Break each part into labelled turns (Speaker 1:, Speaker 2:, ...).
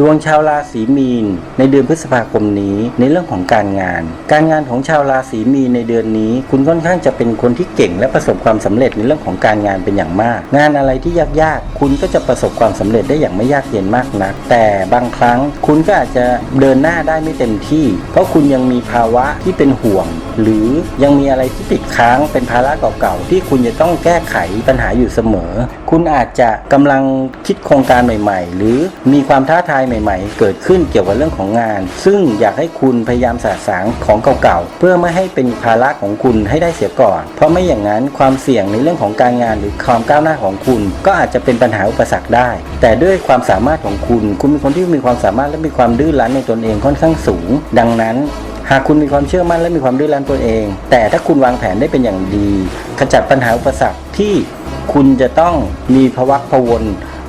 Speaker 1: ดวงชาวราศีมีน ในเดือนพฤษภาคมนี้ในเรื่องของการงาน การงานของชาวราศีมีนในเดือนนี้ คุณค่อนข้างจะเป็นคนที่เก่งและประสบความสำเร็จในเรื่องของการงานเป็นอย่างมาก งานอะไรที่ยากๆ คุณก็จะประสบความสำเร็จได้อย่างไม่ยากเย็นมากนัก แต่บางครั้งคุณก็อาจจะเดินหน้าได้ไม่เต็มที่ เพราะคุณยังมีภาวะที่เป็นห่วง หรือยังมีอะไรที่ติดค้างเป็นภาระเก่าๆที่คุณจะต้องแก้ไขปัญหาอยู่เสมอ คุณอาจจะกำลังคิดโครงการใหม่ ๆ หรือมีความท้าทายใหม่ ๆ เกิดขึ้นเกี่ยวกับเรื่องของงาน ซึ่งอยากให้คุณพยายามสะสางของเก่าๆ เพื่อไม่ให้เป็นภาระของคุณให้ได้เสียก่อน เพราะไม่อย่างนั้นความเสี่ยงในเรื่องของการงานหรือความก้าวหน้าของคุณ ก็อาจจะเป็นปัญหาอุปสรรคได้ แต่ด้วยความสามารถของคุณ คุณเป็นคนที่มีความสามารถและมีความดื้อรั้นในตนเองค่อนข้างสูง ดังนั้นหากคุณมีความเชื่อมั่นและมีความดื้อรั้นตัวเอง แต่ถ้าคุณวางแผนได้เป็นอย่างดี ขจัดปัญหาอุปสรรคที่คุณจะต้องมีภวักพวน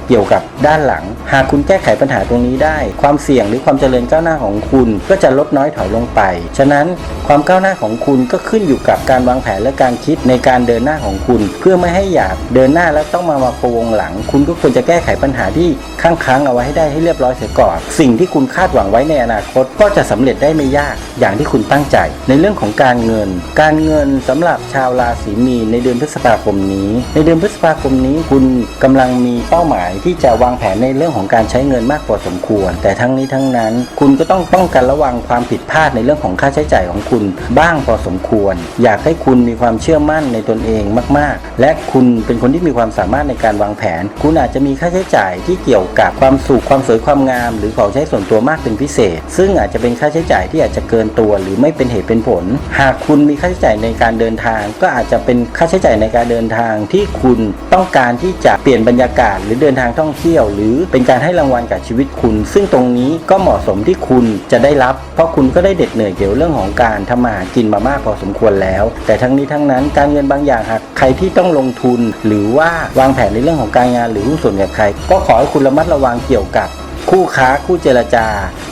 Speaker 1: เกี่ยวกับด้านหลัง หากคุณแก้ไขปัญหาตรงนี้ได้ ความเสี่ยงหรือความเจริญก้าวหน้าของคุณก็จะลดน้อยถอยลงไป ฉะนั้นความก้าวหน้าของคุณก็ขึ้นอยู่กับการวางแผนและการคิดในการเดินหน้าของคุณ เพื่อไม่ให้อยากเดินหน้าแล้วต้องมามาพะวงหลัง คุณก็ควรจะแก้ไขปัญหาที่ค้างค้างเอาไว้ให้ได้ให้เรียบร้อยเสียก่อน สิ่งที่คุณคาดหวังไว้ในอนาคตก็จะสำเร็จได้ไม่ยากอย่างที่คุณตั้งใจ ในเรื่องของการเงิน การเงินสำหรับชาวราศีมีนในเดือนพฤษภาคมนี้ ในเดือนพฤษภาคมนี้คุณกำลังมีเป้าหมายที่จะวางแผนในเรื่องของการใช้เงินมากพอสมควร แต่ทั้งนี้ทั้งนั้น คุณก็ต้องป้องกันระวังความผิดพลาดในเรื่องของค่าใช้จ่ายของคุณบ้างพอสมควร อยากให้คุณมีความเชื่อมั่นในตนเองมาก ๆ และคุณเป็นคนที่มีความสามารถในการวางแผน คุณอาจจะมีค่าใช้จ่ายที่เกี่ยวกับความสุขความสวยความงาม หรือของใช้ส่วนตัวมากเป็นพิเศษ ซึ่งอาจจะเป็นค่าใช้จ่ายที่อาจจะเกินตัว หรือไม่เป็นเหตุเป็นผล หากคุณมีค่าใช้จ่ายในการเดินทาง ก็อาจจะเป็นค่าใช้จ่ายในการเดินทางที่คุณต้องการที่จะเปลี่ยนบรรยากาศหรือเดินทางท่องเที่ยว หรือเป็นการให้รางวัลกับชีวิตคุณ ซึ่งตรงนี้ก็เหมาะสมที่คุณจะได้รับ เพราะคุณก็ได้เด็ดเหนื่อยเกี่ยวเรื่องของการทำมาหากินมามากพอสมควรแล้ว แต่ทั้งนี้ทั้งนั้นการเงินบางอย่างหากใครที่ต้องลงทุน หรือว่าวางแผนในเรื่องของการงานหรือหุ้นส่วนกับใคร ก็ขอให้คุณระมัดระวังเกี่ยวกับ คู่ค้าคู่เจรจา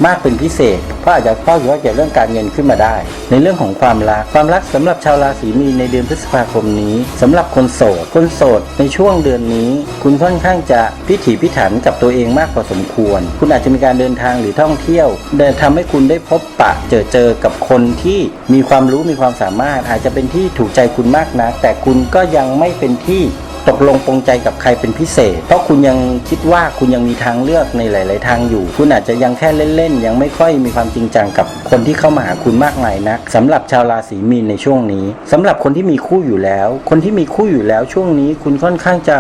Speaker 1: มากเป็นพิเศษ เพราะอาจจะข้ออยู่ว่าเกี่ยวเรื่องการเงินขึ้นมาได้ ในเรื่องของความรักความรักสำหรับชาวราศีมีในเดือนพฤษภาคมนี้สำหรับคนโสดคนโสดในช่วงเดือนนี้ คุณค่อนข้างจะพิถีพิถันกับตัวเองมากพอสมควร คุณอาจจะมีการเดินทางหรือท่องเที่ยวเดินทำให้คุณได้พบปะเจอเจอกับคนที่มีความรู้มีความสามารถอาจจะเป็นที่ถูกใจคุณมากนะแต่คุณก็ยังไม่เป็นที่ ตกลงปรงใจกับใครเป็นพิเศษ เพราะคุณยังคิดว่าคุณยังมีทางเลือกในหลาย ๆ ทางอยู่ คุณอาจจะยังแค่เล่น ๆ ยังไม่ค่อยมีความจริงจังกับคนที่เข้ามาหาคุณมากมายนักสำหรับชาวราศีมีนในช่วงนี้สำหรับคนที่มีคู่อยู่แล้ว คนที่มีคู่อยู่แล้วช่วงนี้ คุณค่อนข้างจะ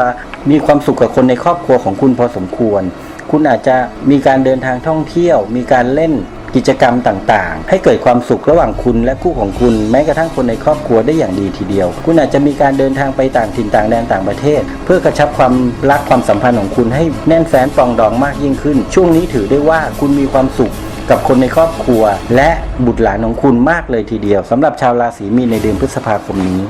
Speaker 1: มีความสุขกับคนในครอบครัวของคุณพอสมควร คุณอาจจะมีการเดินทางท่องเที่ยว มีการเล่น กิจกรรมต่างๆ ให้เกิดความสุขระหว่างคุณและคู่ของคุณ แม้กระทั่งคนในครอบครัวได้อย่างดีทีเดียว คุณอาจจะมีการเดินทางไปต่างถิ่นต่างแดนต่างประเทศ เพื่อกระชับความรักความสัมพันธ์ของคุณให้แน่นแฟ้นปองดองมากยิ่งขึ้น ช่วงนี้ถือได้ว่าคุณมีความสุขกับคนในครอบครัว และบุตรหลานของคุณมากเลยทีเดียวสำหรับชาวราศีมีนในเดือนพฤษภาคมนี้